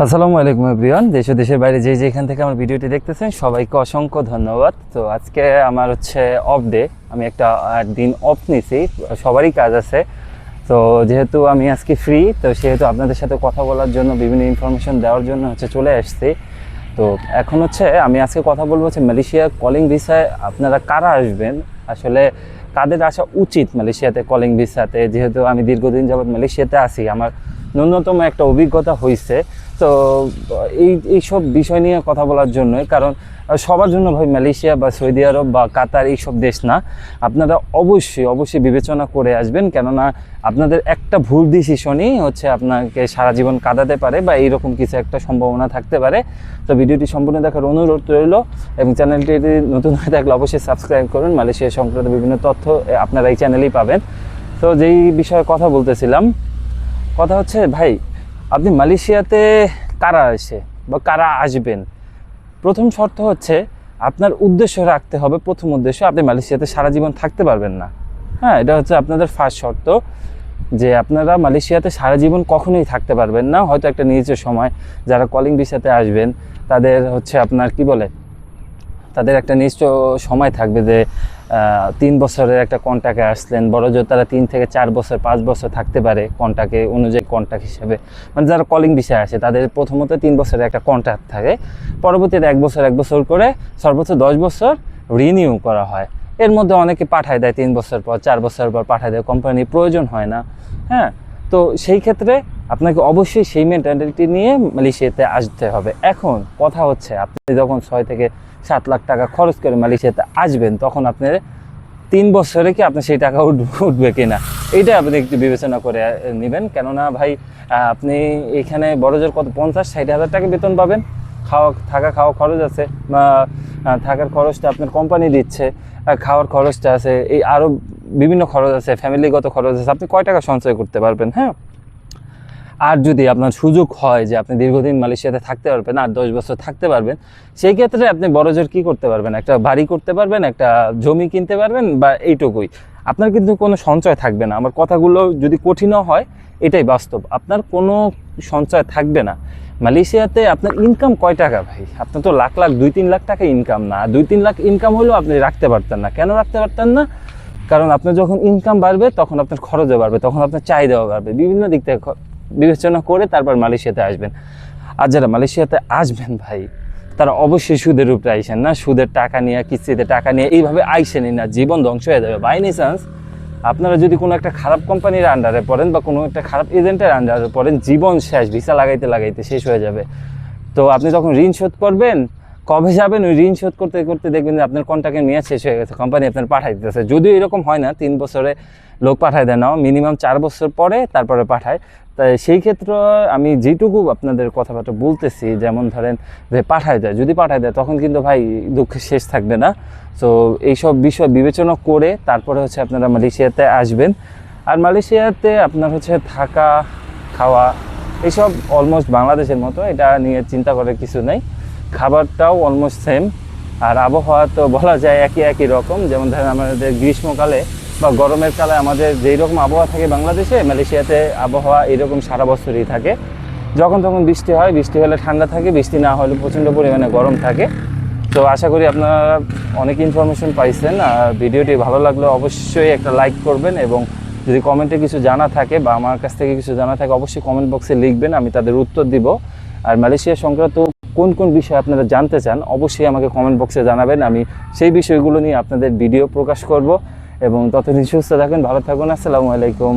আসসালামু আলাইকুম এভরিওয়ান। দেশ দেশের বাইরে যে যেখান থেকে আমার ভিডিওটি দেখতেছেন, সবাইকে অসংখ্য ধন্যবাদ। তো আজকে আমার হচ্ছে অফ ডে আমি একটা দিন অফ নিছি, সবারই কাজ আছে। তো যেহেতু আমি আজকে ফ্রি তো সেহেতু আপনাদের সাথে কথা বলার জন্য, বিভিন্ন ইনফরমেশন দেওয়ার জন্য হচ্ছে চলে আসছি। তো এখন হচ্ছে আমি আজকে কথা বলব হচ্ছে মালয়েশিয়া কলিং ভিসায় আপনারা কারা আসবেন? আসলে কাদের আসা উচিত মালয়েশিয়াতে কলিং ভিসাতে যেহেতু আমি দীর্ঘদিন যাবৎ মালয়েশিয়াতে আছি, আমার ন্যূনতম একটা অভিজ্ঞতা হয়েছে তো, এই, এইসব বিষয় নিয়ে কথা বলার জন্যই, কারণ সবার জন্য ভাই মালয়েশিয়া বা সৌদি আরব বা কাতার এইসব দেশ না, আপনারা অবশ্যই অবশ্যই বিবেচনা করে আসবেন। কেননা, আপনাদের একটা ভুল ডিসিশনই হচ্ছে আপনাকে সারা জীবন কাঁদাতে পারে বা এইরকম কিছু একটা সম্ভাবনা থাকতে পারে। তো ভিডিওটি সম্পূর্ণ দেখার অনুরোধ রইল এবং চ্যানেলটি নতুন হয়ে থাকলে অবশ্যই সাবস্ক্রাইব করুন। মালয়েশিয়া সংক্রান্ত বিভিন্ন তথ্য আপনারা এই চ্যানেলেই পাবেন। তো যেই বিষয়ে কথা বলতেছিলাম কথা হচ্ছে, ভাই, আপনি মালয়েশিয়াতে কারা আসে বা কারা আসবেন? প্রথম শর্ত হচ্ছে আপনার উদ্দেশ্য রাখতে হবে, প্রথম উদ্দেশ্য আপনি মালয়েশিয়াতে সারা জীবন থাকতে পারবেন না। হ্যাঁ এটা হচ্ছে আপনাদের ফার্স্ট শর্ত, যে আপনারা মালয়েশিয়াতে সারা জীবন কখনোই থাকতে পারবেন না। হয়তো একটা নির্দিষ্ট সময় যারা কলিং ভিসাতে আসবেন, তাদের হচ্ছে আপনার কি বলে তাদের একটা নির্দিষ্ট সময় থাকবে যে তিন বছরের একটা কন্ট্যাক্টে আসলেন, বড় জোর তারা তিন থেকে চার বছর, পাঁচ বছর থাকতে পারে কন্ট্যাক্টে অনুযায়ী কন্ট্যাক্ট হিসেবে। মানে যারা কলিং বিষয়ে আসে, তাদের প্রথমত তিন বছরের একটা কন্ট্যাক্ট থাকে, পরবর্তীতে এক বছর এক বছর করে সর্বোচ্চ দশ বছর রিনিউ করা হয়। এর মধ্যে অনেকে পাঠায় দেয় তিন বছর পর, চার বছর পর পাঠায় দেয় কোম্পানির প্রয়োজন হয় না হ্যাঁ? তো সেই ক্ষেত্রে আপনাকে অবশ্যই সেই মেন্টালিটি নিয়ে মালয়েশিয়াতে আসতে হবে। এখন কথা হচ্ছে, আপনি যখন ছয় থেকে সাত লাখ টাকা খরচ করে মালয়েশিয়াতে আসবেন, তখন আপনার তিন বছরে কি আপনার সেই টাকা উঠবে কিনা? এইটা আপনি একটু বিবেচনা করে নেবেন। কেননা ভাই আপনি এখানে বড় জোর কত, পঞ্চাশ, ষাট হাজার টাকা বেতন পাবেন। খাওয়া, থাকা, খাওয়া খরচ আছে, বা থাকার খরচটা আপনার কোম্পানি দিচ্ছে খাওয়ার খরচটা আছে, এই আরও বিভিন্ন খরচ আছে ফ্যামিলিগত খরচ আছে, আপনি কয় টাকা সঞ্চয় করতে পারবেন হ্যাঁ? আর যদি আপনার সুযোগ হয় যে আপনি দীর্ঘদিন মালয়েশিয়াতে থাকতে পারবেন আর দশ বছর থাকতে পারবেন, সেই ক্ষেত্রে আপনি বড় জোর কী করতে পারবেন? একটা বাড়ি করতে পারবেন, একটা জমি কিনতে পারবেন বা এইটুকুই। আপনার কিন্তু কোনো সঞ্চয় থাকবে না। আমার কথাগুলো যদি কঠিনও হয়, এটাই বাস্তব। আপনার কোনো সঞ্চয় থাকবে না। মালয়েশিয়াতে আপনার ইনকাম কয় টাকা ভাই? আপনার তো লাখ লাখ, দুই তিন লাখ টাকা ইনকাম না। দুই তিন লাখ ইনকাম হলেও আপনি রাখতে পারতেন না। কেন রাখতে পারতেন না? কারণ আপনার যখন ইনকাম বাড়বে, তখন আপনার খরচও বাড়বে, তখন আপনার চাহিদাও বাড়বে। বিভিন্ন দিক থেকে বিবেচনা করে তারপর মালয়েশিয়াতে আসবেন। আর যারা মালয়েশিয়াতে আসবেন ভাই, তারা অবশ্যই সুদের উপরে আইসেন না, সুদের টাকা নিয়ে, কিস্তিতে টাকা নিয়ে এইভাবে আইসেনই না, জীবন ধ্বংস হয়ে যাবে। বাই চান্স আপনারা যদি কোনো একটা খারাপ কোম্পানির আন্ডারে পড়েন বা কোনো একটা খারাপ এজেন্টের আন্ডারে পড়েন, জীবন শেষ ভিসা লাগাইতে লাগাইতে শেষ হয়ে যাবে। তো আপনি যখন ঋণ শোধ করবেন, কবে যাবেন, ওই ঋণ শোধ করতে করতে দেখবেন যে আপনার কন্ট্যাক্টের মেয়াদ শেষ হয়ে গেছে কোম্পানি আপনার পাঠাই দিতেছে। যদিও এরকম হয় না, তিন বছরে লোক পাঠায় দেয় না মিনিমাম চার বছর পরে তারপরে পাঠায়। তাই সেই ক্ষেত্রে আমি যেটুকু আপনাদের কথাবার্তা বলতেছি, যেমন ধরেন যে পাঠায় দেয়, যদি পাঠায় দেয়, তখন কিন্তু ভাই দুঃখ শেষ থাকবে না। তো এইসব বিষয় বিবেচনা করে তারপরে হচ্ছে আপনারা মালয়েশিয়াতে আসবেন। আর মালয়েশিয়াতে আপনার হচ্ছে থাকা, খাওয়া, এইসব অলমোস্ট বাংলাদেশের মতো, এটা নিয়ে চিন্তা করার কিছু নেই। খাবারটাও অলমোস্ট সেম আর আবহাওয়া তো বলা যায় একই একই রকম। যেমন ধরেন আমাদের গ্রীষ্মকালে বা গরমের কালে আমাদের যেই রকম আবহাওয়া থাকে বাংলাদেশে, মালয়েশিয়াতে আবহাওয়া এরকম সারা বছরই থাকে। যখন তখন বৃষ্টি হয়, বৃষ্টি হলে ঠান্ডা থাকে, বৃষ্টি না হলে প্রচণ্ড পরিমাণে গরম থাকে। তো আশা করি আপনারা অনেক ইনফরমেশন পাইছেন, আর ভিডিওটি ভালো লাগলে অবশ্যই একটা লাইক করবেন এবং যদি কমেন্টে কিছু জানা থাকে বা আমার কাছ থেকে কিছু জানা থাকে, অবশ্যই কমেন্ট বক্সে লিখবেন, আমি তাদের উত্তর দিব। আর মালয়েশিয়া সংক্রান্ত কোন কোন বিষয় আপনারা জানতে চান, অবশ্যই আমাকে কমেন্ট বক্সে জানাবেন, আমি সেই বিষয়গুলো নিয়ে আপনাদের ভিডিও প্রকাশ করব। এবং ততদিন সুস্থ থাকেন ভালো থাকুন আসসালামু আলাইকুম।